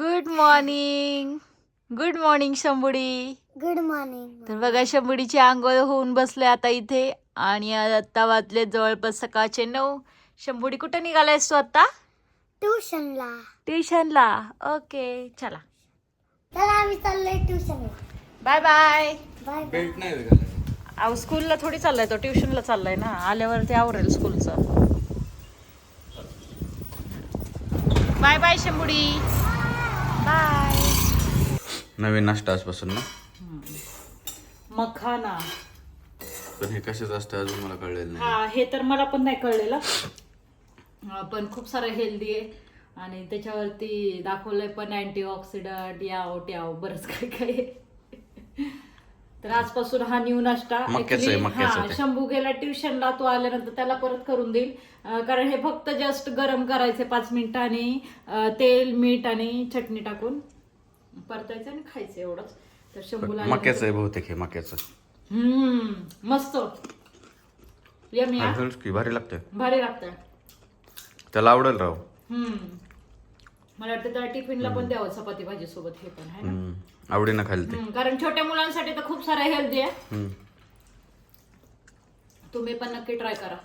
Good morning good morning Shambhudi good morning तर बघा शंभुडीची आंघोळ होऊन बसले आता इथे. आणि आता वाजले जवळपास सकाळचे नऊ. शंभुडी कुठे निघालायस तू आता? ट्युशनला ट्युशनला ओके चला. चला आम्ही चाललोय ट्युशनला बाय बाय बाय बेल्ट नाही. अहो स्कूलला थोडी चाललाय तो. ट्युशनला चाललाय ना. आल्यावरती आवरेल स्कूलचं बाय बाय शंभुडी बाय नवीन नाश्ता आजपासून ना? मखाना. पण हे कशाच असतं अजून मला कळलेलं नाही. हा हे तर मला पण नाही कळलेलं. अं, पण खूप सारं हेल्दी आहे. आणि त्याच्यावरती दाखवलंय पण अँटी ऑक्सिडंट याव ट्याव बरंच काय काय आहे. तर आजपासून हा न्यू नाश्ता मक्याचं आहे, Actually, मक्याचं ते. शंभू गेला ट्युशनला तो आल्यानंतर त्याला परत करून देईल. अं, कारण हे फक्त जस्ट गरम करायचे पाच मिनिटांनी अं, तेल मीठ आणि चटणी टाकून परतायचं आणि खायचं एवढंच. तर शंभूला मक्याचं आहे बहुतेक हे मक्याचं. हम्म मस्त. यमी भारी लागतंय. भारी लागतंय. त्याला आवडेल राव. हम्म. मला वाटतं त्या टिफिनला पण द्यावं चपाती भाजी सोबत हे पण आहे ना? हम्म. आवडीनं ते. हम्म, कारण छोट्या मुलांसाठी तर खूप सारं हेल्दी आहे. हम्म. तुम्ही पण नक्की ट्राय करा.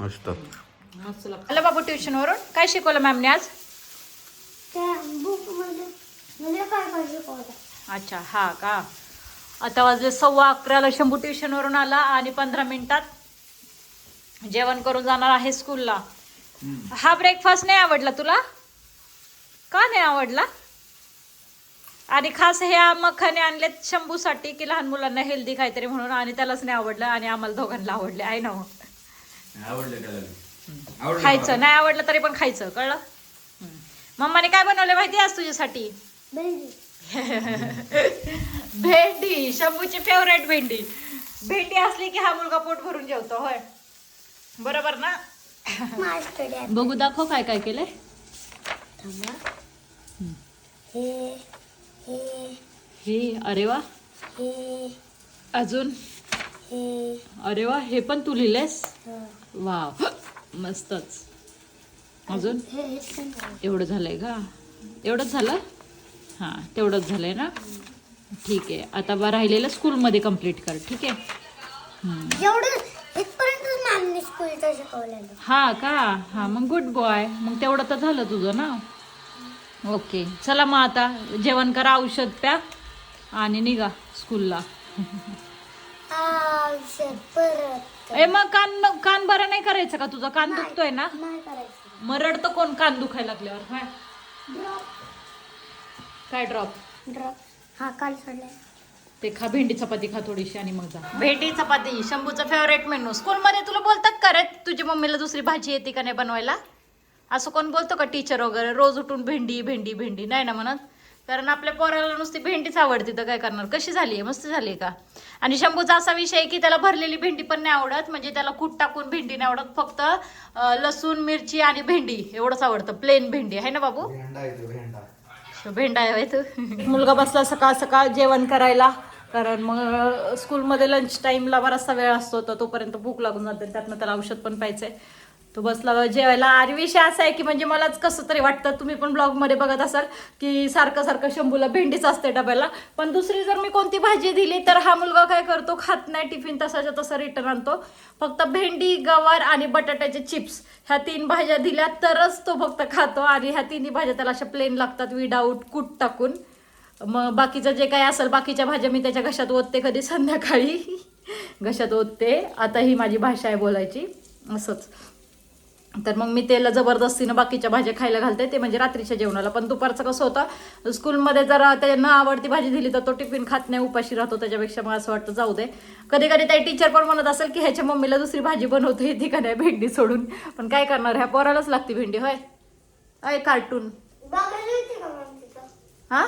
मस्त. मस्त लागतं. बाबू ट्युशन वरून? काय शिकवलं मॅमने आज? त्या बुकमध्ये म्हणजे काय काय शिकवलं? अच्छा हा का? आता वाजले सव्वा अकराला शंभू ट्युशन वरून आला आणि पंधरा मिनिटात जेवण करून जाणार आहे स्कूलला हा ब्रेकफास्ट नाही आवडला तुला? का नाही आवडला? आणि खास हे मखाने आणलेत शंभूसाठी की लहान मुलांना हेल्दी काहीतरी म्हणून आणि त्यालाच नाही आवडलं आणि आम्हाला दोघांना आवडले. आहे ना हो. खायचं. नाही आवडलं तरी पण खायचं. कळलं. मम्माने काय बनवलं माहिती आज तुझ्यासाठी? भेंडी. भेंडी. शंभूची फेवरेट भेंडी. भेंडी असली की हा मुलगा पोट भरून जेवतो होय. बरोबर ना? मास्टर बघू दाखव काय काय केलंय. हे हे हे अरे वा. हे अजून? हे अरे वा हे पण तू लिहिलेस. वाव. मस्तच. अजून. एवढं झालंय का? एवढंच झालं? हां तेवढंच झालंय ना? ठीक आहे. आता बा राहिलेलं स्कूलमध्ये कंप्लीट कर ठीक आहे? हा का? हा मग गुड बॉय मग तेवढं तर झालं तुझं ना? ओके. चला मग आता जेवण करा औषध प्या आणि निघा स्कूलला. ए मग कान कान बरं नाही करायचं का तुझा? कान दुखतोय ना? नाही करायचं. मग रडतं कोण कान दुखायला लागल्यावर? काय ड्रॉप काय ड्रॉप ड्रॉप हा काल ते खा भेंडी चपाती खा थोडीशी आणि मग जा. भेंडी चपाती शंभूचा फेवरेट मेनू स्कूलमध्ये तुला बोलतात का रे? तुझ्या मम्मीला दुसरी भाजी येते का नाही बनवायला? असं कोण बोलतो का टीचर वगैरे? रोज उठून भेंडी भेंडी भेंडी. नाही ना म्हणत? कारण आपल्या पोराला नुसती भेंडीच आवडते तर काय करणार? कशी झाली आहे? मस्त झाली आहे का? आणि शंभूचा असा विषय आहे की त्याला भरलेली भेंडी पण नाही आवडत. म्हणजे त्याला कूट टाकून भेंडी नाही आवडत. फक्त लसूण मिरची आणि भेंडी एवढंच आवडतं. प्लेन भेंडी. आहे ना बाबू? भेंडा आहे तू मुलगा बसला सकाळ सकाळ जेवण करायला. कारण मग स्कूलमध्ये लंच टाईमला बराचसा वेळ असतो तर तोपर्यंत भूक लागून जाते. त्यातनं त्याला औषध पण प्यायचंय. तो बसला जेवायला. आणि विषय असा आहे की म्हणजे मलाच कसं तरी वाटतं. तुम्ही पण ब्लॉगमध्ये बघत असाल की सारखं सारखं शंभूला भेंडीच असते डब्याला. पण दुसरी जर मी कोणती भाजी दिली तर हा मुलगा काय करतो? खात नाही टिफिन तसाच्या तसा रिटर्न आणतो. फक्त भेंडी गवार आणि बटाट्याचे चिप्स ह्या तीन भाज्या दिल्या तरच तो फक्त खातो. आणि ह्या तिन्ही भाज्या त्याला अशा प्लेन लागतात विदाऊट कूट टाकून. मग बाकीचं जे काही असेल बाकीच्या भाज्या मी त्याच्या घशात ओतते कधी? संध्याकाळी. घशात ओतते. आता ही माझी भाषा आहे बोलायची. असंच. तर मग मी त्याला जबरदस्तीनं बाकीच्या भाज्या खायला घालते. ते म्हणजे रात्रीच्या जेवणाला. पण दुपारचं कसं होतं स्कूलमध्ये जर न आवडती भाजी दिली तर तो टिफिन खात नाही उपाशी राहतो. त्याच्यापेक्षा मग असं वाटतं जाऊ दे. कधी कधी त्या टीचर पण म्हणत असेल की ह्याच्या मम्मीला दुसरी भाजी बनवते येते का नाही भेंडी सोडून? पण काय करणार? ह्या पोरालाच लागते भेंडी होय? अय कार्टून. हां?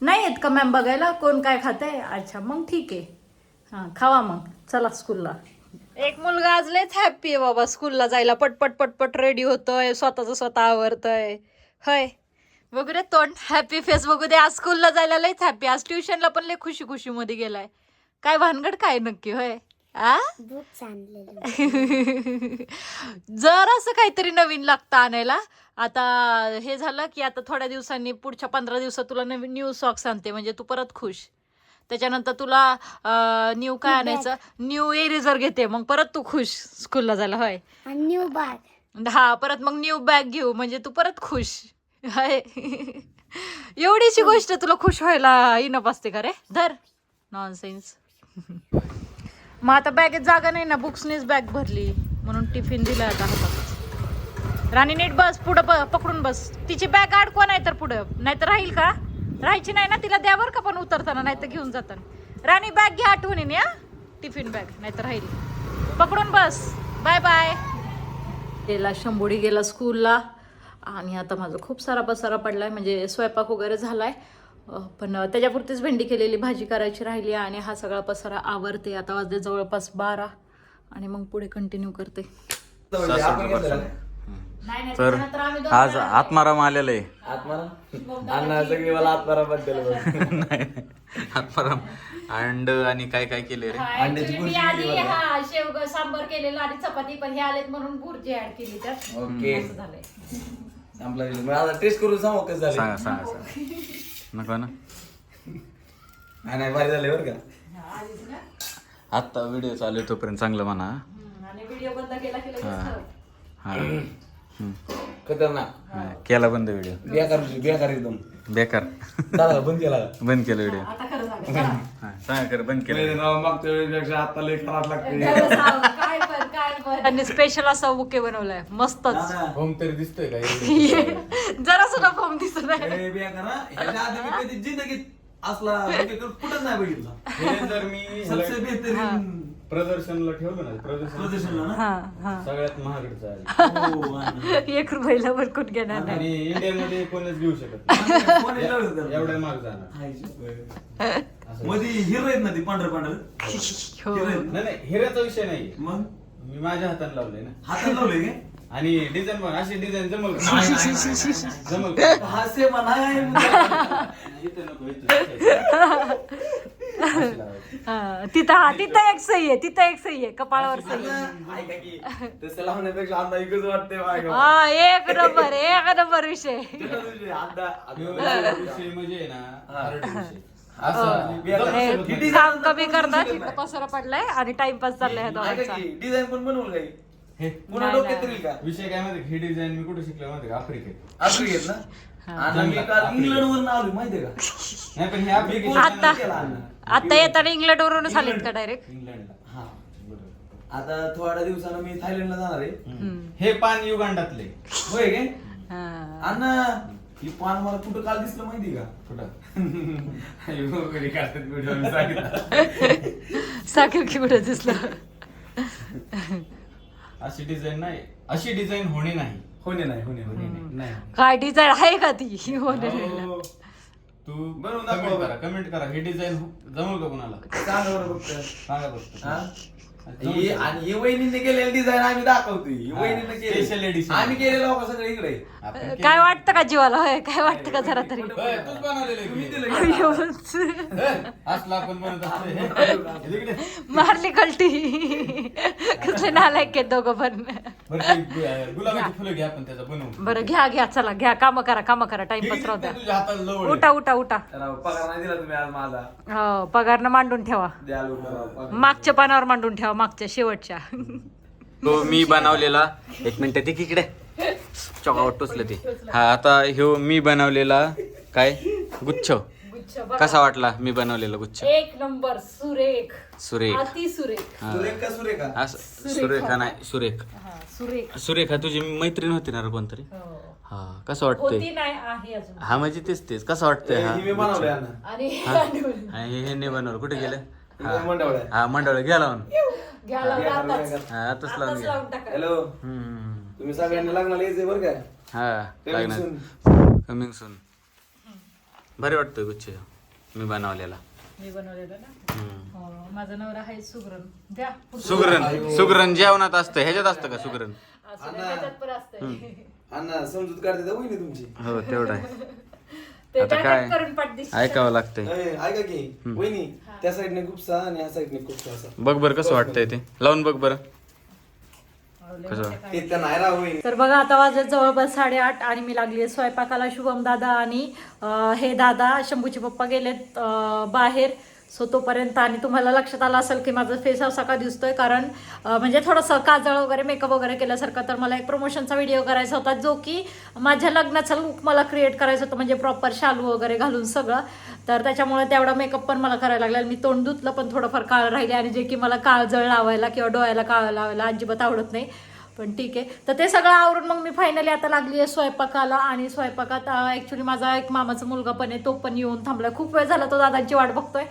नाही येत. का मॅम बघायला? कोण काय खातंय? अच्छा मग ठीक आहे. हां खावा मग. चला स्कूलला. एक मुलगा आज लयच हॅप्पी आहे बाबा. स्कूलला जायला पटपट पटपट रेडी होतोय. स्वतःच स्वतः आवरतोय. होय. बघू रे तोंड. हॅपी फेस बघू दे. आज स्कूलला जायला लयच हॅपी आज ट्युशनला पण लय खुशी खुशी मध्ये गेलाय. काय भानगड काय नक्की? होय. आ? जर असं काहीतरी नवीन लागतं आणायला. आता हे झालं की आता थोड्या दिवसांनी पुढच्या पंधरा दिवसात तुला नवीन न्यू सॉक्स आणते. म्हणजे तू परत खुश. त्याच्यानंतर तुला न्यू काय आणायचं? न्यू एरेझर घेते. मग परत तू खुश स्कूलला जायला होय. न्यू बॅग हा परत मग न्यू बॅग घेऊ. म्हणजे तू परत खुश. हाय. एवढीशी गोष्ट तुला खुश व्हायला इनप असते का रे? धर. नॉनसेन्स मग आता बॅगेत जागा नाही ना. बुक्सनीच बॅग भरली. म्हणून टिफिन दिलं आता हातात. राणी नीट बस. पुढं प- पकडून बस. तिची बॅग अडकवा नाही तर पुढं? नाही तर राहील का? राहायची नाही ना तिला द्यावर का पण उतरताना? नाही तर घेऊन जाताना. राणी बॅग घ्या आठवणीने या टिफिन बॅग नाही तर राहील. पकडून बस. बाय बाय गेला शंभोडी गेला स्कूलला आणि आता माझा खूप सारा पसारा पडलाय. म्हणजे स्वयंपाक वगैरे झालाय. पण त्याच्यापुरतीच भेंडी केलेली भाजी करायची राहिली आणि हा सगळा पसारा आवरते. आता वाजले जवळपास बारा. आणि मग पुढे कंटिन्यू करते. नाही, नाही, तर त्याच्यानंतर आम्ही दोघं आज आत्माराम आलेलं. आहे आत्माराम अण्णा सगळी मला आत्मारामबद्दल बोल. नाही आत्माराम अंड आणि काय काय केले रे? हा, अंड्याची actually मी भुर्जी आधी केली बरं. हा शेवग सांबर केलेलं आणि चपाती पण हे आलेत म्हणून भुर्जी ऍड केली त्यात ओके. असं झालंय. संपला विषय. मग आता टेस्ट करून सांगू कसं झालं. सांगा सांगा सांगा. नको ना. नाही नाही भारी झाले बरं का. हा, ना. आत्ता व्हिडिओ चालू आहे तोपर्यंत चांगलं म्हणा. हम्म, आणि व्हिडिओ बंद केला की लगेच. हा. हम्म. खतरनाक. हा, केला बंद व्हिडिओ. बेकार बेकार एकदम. बेकार. बंद केला बंद केलं व्हिडिओ. आता खरं सांगा चला. हा सांगा कर बंद केलं. पहिले राव मागच्या वेळेपेक्षा आता लय खराब लागते. खरं सांग, काय पण काय पण. त्यांनी स्पेशल असा बुके बनवलाय मस्तच. होम तरी दिसतोय का? जरा सुद्धा फॉर्म दिसत नाही. बेकार हा. ह्याच्या आधी मी कधी जिंदगीत असला कुठंच नाही बघितला. हे जर मी सबसे बेहतरीन प्रदर्शनला ठेवलं ना प्रदर्शन प्रदर्शनला ना हा हा सगळ्यात महागडचं आहे हो, आणि- एक रुपयाला कुठ घेणार नाही आणि इंडियामध्ये कोणच घेऊ शकत नाही कोणी लावलं? एवढ्या महाग जाणार हाय, शिवाय. मध्ये हिरो आहेत ना ती पांढर पांढर हो. हिरो आहेत ना? नाही नाही हिऱ्याचा विषय नाही मग मी माझ्या हाताने लावलंय ना हातात लावले काय आणि डिझाईन पण अशी डिझाईन जमल का? नाही, नाही, नाही, नाही, नाही. जमल का? हा सेम आहे इथं नको, इथं. हा, तिथं हा तिथं एक सही आहे तिथं एक सही आहे कपाळावर सही आहे. ऐका की, तसं लावण्यापेक्षा हा एक नंबर एक नंबर विषय ह्यो विषय म्हणजे ना hard विषय. असं हे जमू शकत नाही. काम कमी करतात तिथं पसारा पडलाय आणि टाइमपास चाललाय ह्या दोघांचा डिझाईन पण बनवलं काही हे, पुन्हा नाही, डोक्यात नाही. येईल का विषय काय माहिती ही डिझाईन मी कुठे शिकलो माहिती का आफ्रिकेत आफ्रिकेत ना आणि मी काल इंग्लंड वर आलो माहितीये का? नाही पण हे आता. आता येताना इंग्लंड वरूनच आलेत का डायरेक्ट इंग्लंडला. हा आता थोड्या दिवसानं मी थायलंडला जाणार आहे. हे पान युगांडातले. होय काय? अण्णा ही पान मला कुठं काल दिसलं माहिती का? कुठं? कधी काढतात व्हिडिओ मी सांगितलं. साखर की कुठं दिसलं? अशी डिझाईन नाही. अशी डिझाईन होणे नाही. होणे नाही होणे होणे नाही. नाही. काय डिझाइन आहे का ती? हो ना. अहो, तू बनवून कमेंट करा कमेंट करा. ही डिझाईन जमल का कुणाला? सांगा बरं फक्त. सांगा फक्त. हा? ही- आणि ही वहिनीने केलेली डिझाईन आम्ही दाखवतोय. ही वहिनीने special केली edition. आम्ही केलेलं लोक सगळे इकडे. आपण केलं. काय वाटतं का जीवाला? होय काय वाटतं का जरा तरी? होय, तूच बनवलेलं आहे तुम्ही की? दिलं का? अय्योच. हे, असलं आपण इकडे. मारली कलटी. कसले नालायक आहेत दोघं पण. बरं ते गु- गुलाबाची फुलं घ्या आपण त्याचा बनवू बरं घ्या घ्या चला घ्या. काम करा काम करा. टाइमपास किती राहू ते द्या. तुझ्या हाताला लवळ उठा उठा उठा. पगार नाही दिला तुम्ही आज माझा. हो पगारनं मांडून ठेवा. द्याल उठा राव, पगार. मागच्या पानावर मांडून ठेवा. मागच्या शेवटच्या. तो मी बनवलेला. एक मिनिट ती इकडे. चॉकावर टोचलं ते. हा आता ह्यो मी बनवलेला काय? गुच्छ. कसा वाटला मी बनवलेला गुच्छ? एक नंबर सुरेख. सुरेख. अति सुरेख. हा. सुरेख सुरेखा? सुरेखा नाही सुरेख. हा सुरेख. सुरेखा तुझी मैत्रीण होती ना रे कोणतरी? हो. हा कसं वाटतंय? होती नाही आहे अजून. हा म्हणजे तेच तेच. कसं वाटतंय हा ही? मी बनवलंय अण्णा. आणि आणि हे- हे नाही बनवलं. कुठे गेलं? हा. मंडळ घ्या लावून. घ्या लावून. आताच. हा आताच लावून आताच घ्या. लावून टाका. हॅलो. हम्म. तुम्ही सगळ्यांनी लग्नाला यायचंय बरं का? हा Coming लागणार. कमिंग सून भारी वाटतोय गुच्छ. मी बनवलेला. मी बनवलेलं ना? हम्म. हो, माझा नवरा आहे सुगरण. द्या. सुगरण. सुगरण जेवणात असतं ह्याच्यात असतं का सुगरण असं नाही, त्याच्यात पण असतंय. अण्णा समजूत काढते तर तुमची. हो तेवढं आहे. आता काय? ऐकावं लागतंय. ए, ऐका की. वहिनी त्या साईडने खूप आणि ह्या साईडने असा. बघ बरं कसं वाटतंय ते. लावून बघ बरं. कसं? वाट- ते त्या नाही राह वहिनी. तर बघा आता वाजले जवळपास साडेआठ आणि मी लागली आहे स्वयंपाकाला शुभम दादा आणि अं, हे दादा शंभूचे पप्पा गेलेत अं, बाहेर. सो तोपर्यंत आणि तुम्हाला लक्षात आलं असेल की माझा फेस असा का दिसतोय? कारण म्हणजे थोडंसं काजळ वगैरे मेकअप वगैरे केल्यासारखं तर मला एक प्रमोशनचा व्हिडिओ करायचा होता जो की माझ्या लग्नाचा लुक मला क्रिएट करायचा होता म्हणजे प्रॉपर शालू वगैरे घालून सगळं. तर त्याच्यामुळे तेवढा मेकअप पण मला करायला लागला. मी तोंड धुतलं पण थोडंफार काळ राहिले आणि जे की मला काळजळ लावायला किंवा डोळ्याला काळ लावायला अजिबात आवडत नाही. पण ठीक आहे. तर ते सगळं आवरून मग मी फायनली आता लागली आहे स्वयंपाकाला आणि स्वयंपाकात ॲक्च्युली माझा एक मामाचा मुलगा पण आहे तो पण येऊन थांबला खूप वेळ झाला तो दादांची वाट बघतोय.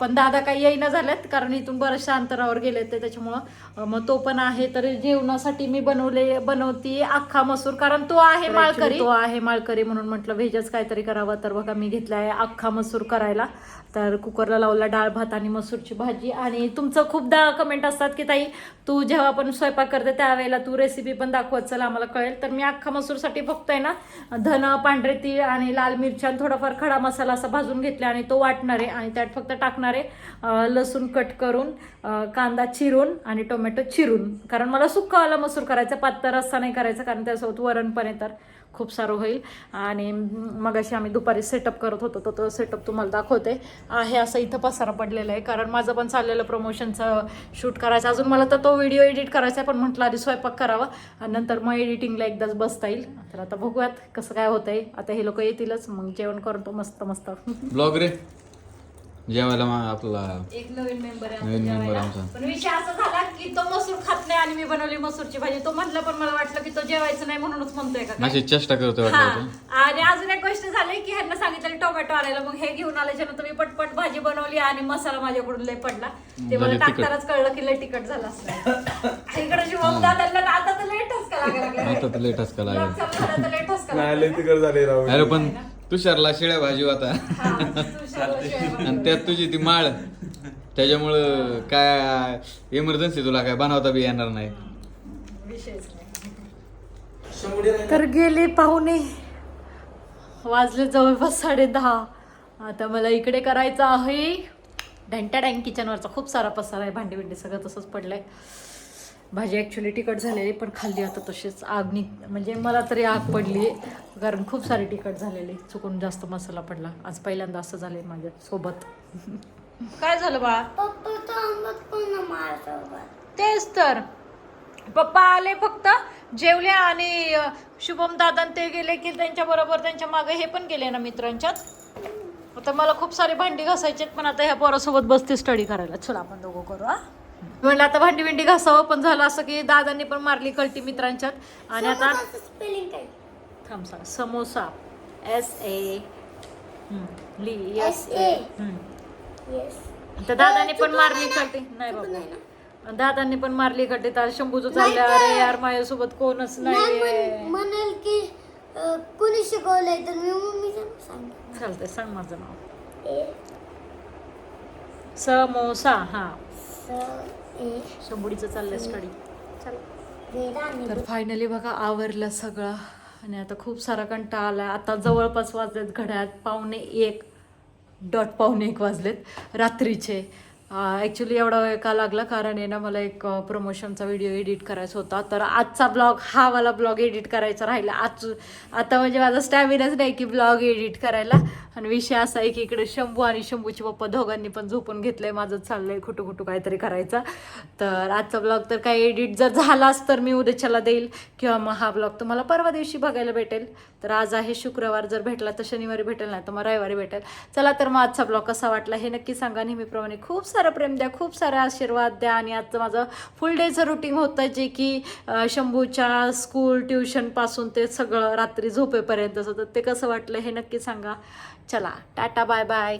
पण दादा काही येईना झाल्यात कारण इथून बऱ्याचशा अंतरावर गेले ते त्याच्यामुळं. मग तो पण आहे तर जेवणासाठी मी बनवले बनवती अख्खा मसूर कारण तो आहे माळकरी. तो आहे माळकरी म्हणून म्हटलं व्हेजच काहीतरी करावं. तर बघा मी घेतला आहे अख्खा मसूर करायला. तर कुकरला लावला डाळ भात आणि मसूरची भाजी. आणि तुमचं खूपदा कमेंट असतात की ताई तू जेव्हा आपण स्वयंपाक करते त्यावेळेला तू रेसिपी पण दाखवत चल आम्हाला कळेल. तर मी अख्खा मसूरसाठी फक्त आहे ना धन पांढरे तीळ आणि लाल मिरच्या थोडाफार खडा मसाला असा भाजून घेतला आणि तो वाटणार आहे. आणि त्यात फक्त टाकणार आहे. लसूण कट करून कांदा चिरून आणि टोमॅटो चिरून. कारण मला सुक्का आला मसूर करायचा पातळ रस्सा नाही करायचा कारण त्यासोबत वरण पण तर खूप सारं होईल. आणि मग अशी आम्ही दुपारी सेटअप करत होतो तर तो सेटअप तुम्हाला दाखवते. आहे असं इथं पसारा पडलेला आहे कारण माझं पण चाललेलं प्रमोशनचं शूट करायचं. अजून मला तर तो व्हिडिओ एडिट करायचा आहे पण म्हटलं आधी स्वयंपाक करावा. आणि नंतर मग एडिटिंगला एकदाच बसता येईल. तर आता बघूयात कसं काय होतंय. आता हे लोक येतीलच मग जेवण करून तो मस्त मस्त ब्लॉग रे. जेवायला मग आपला एक नवीन मेंबर आहे नवीन आमच्या member जेवायला. आमचा. पण विषय असा झाला की तो मसूर खात नाही आणि मी बनवली मसूरची भाजी तो म्हटलं पण मला वाटलं की तो जेवायचं नाही म्हणूनच म्हणतोय का काय? माझी चेष्टा वाटलं होतं. हा. आणि अजून एक गोष्ट झाली की ह्यांना सांगितलं टोमॅटो आणायला मग हे घेऊन आल्याच्यानंतर मी पटपट भाजी बनवली आणि मसाला माझ्याकडून लय पडला ते मला झाली तिखट. टाकतानाच कळलं की लय तिखट झालं इकडे शिवम दादांना आता तर ठसका लागायला लागला. आता तर late ठसका लागला. लय ठसका लागला. नाही लय तिकड झाले राव अरे पण तुषारला शिळ्या भाजी होता हा, आणि त्यात तुझी ती माळ. त्याच्यामुळं काय इमर्जन्सी तुला काय बनवता बी येणार नाही. तर गेले पाहुणे. वाजले जवळपास साडे दहा आता मला इकडे करायचं आहे. ढँट्या डँग किचनवरचा खूप सारा पसारा आहे. भांडी बिंडी सगळं तसंच पडलंय. भाजी ॲक्च्युली तिखट झालेली पण खाल्ली आता तशीच. आग नि म्हणजे मला तरी आग पडली. कारण खूप सारी तिखट झालेली. चुकून जास्त मसाला पडला. आज पहिल्यांदा असं झालंय माझ्या सोबत. काय झालं बा तेच तर. पप्पा आले फक्त. जेवले आणि शुभम दादा ते गेले की त्यांच्या बरोबर त्यांच्या मागे हे पण गेले ना मित्रांच्यात. आता मला खूप सारी भांडी घासायची पण आता ह्या पोरासोबत बसते स्टडी करायला. चला आपण दोघं करू हा. म्हणलं आता भांडी बिंडी घासावं पण झालं असं की दादांनी पण मारली कळती मित्रांच्यात. आणि आता स्पेलिंग काय? थांब सांग. समोसा. एस ए ली एस. ए येस तर दादाने पण मारली? कळते नाही बाबा. दादांनी पण मारली कळते तर शंभूचं चाललं अरे यार माझ्यासोबत कोणच नाही म्हणाल की कोणी शिकवलंय तर मी मम्मीचं सांग चालतंय सांग माझं नाव. समोसा हा. शंभुडीचं चाललंय स्टडी तर फायनली बघा आवरलं सगळं. आणि आता खूप सारा कंटाळा आला आता जवळपास वाजलेत घड्यात पावणे एक. डॉट पावणे एक वाजलेत. रात्रीचे. ॲक्च्युली एवढा वेळ का लागला? कारण आहे ना मला एक प्रमोशनचा व्हिडिओ एडिट करायचा होता. तर आजचा ब्लॉग हा वाला ब्लॉग एडिट करायचा राहिला. आज आता म्हणजे माझा स्टॅमिनाच नाही की ब्लॉग एडिट करायला. आणि विषय असा आहे की इकडे शंभू आणि शंभूचे पप्पा दोघांनी पण झोपून घेतलंय. माझं चाललंय खुटू खुटू काहीतरी करायचा. तर आजचा ब्लॉग तर काही एडिट जर झालाच तर मी उद्याच्याला देईल. किंवा मग हा ब्लॉग तुम्हाला परवा दिवशी बघायला भेटेल. तर आज आहे शुक्रवार. जर भेटला तर शनिवारी भेटेल नाही तर मग रविवारी भेटेल. चला तर मग आजचा ब्लॉग कसा वाटला हे नक्की सांगा. नेहमीप्रमाणे खूप सारा प्रेम द्या खूप सारे आशीर्वाद द्या आणि आजचं माझं फुल डेचं रुटीन होतं जे की शंभूच्या स्कूल ट्युशनपासून ते सगळं रात्री झोपेपर्यंतचं तर ते कसं वाटलं हे नक्की सांगा. चला टाटा बाय बाय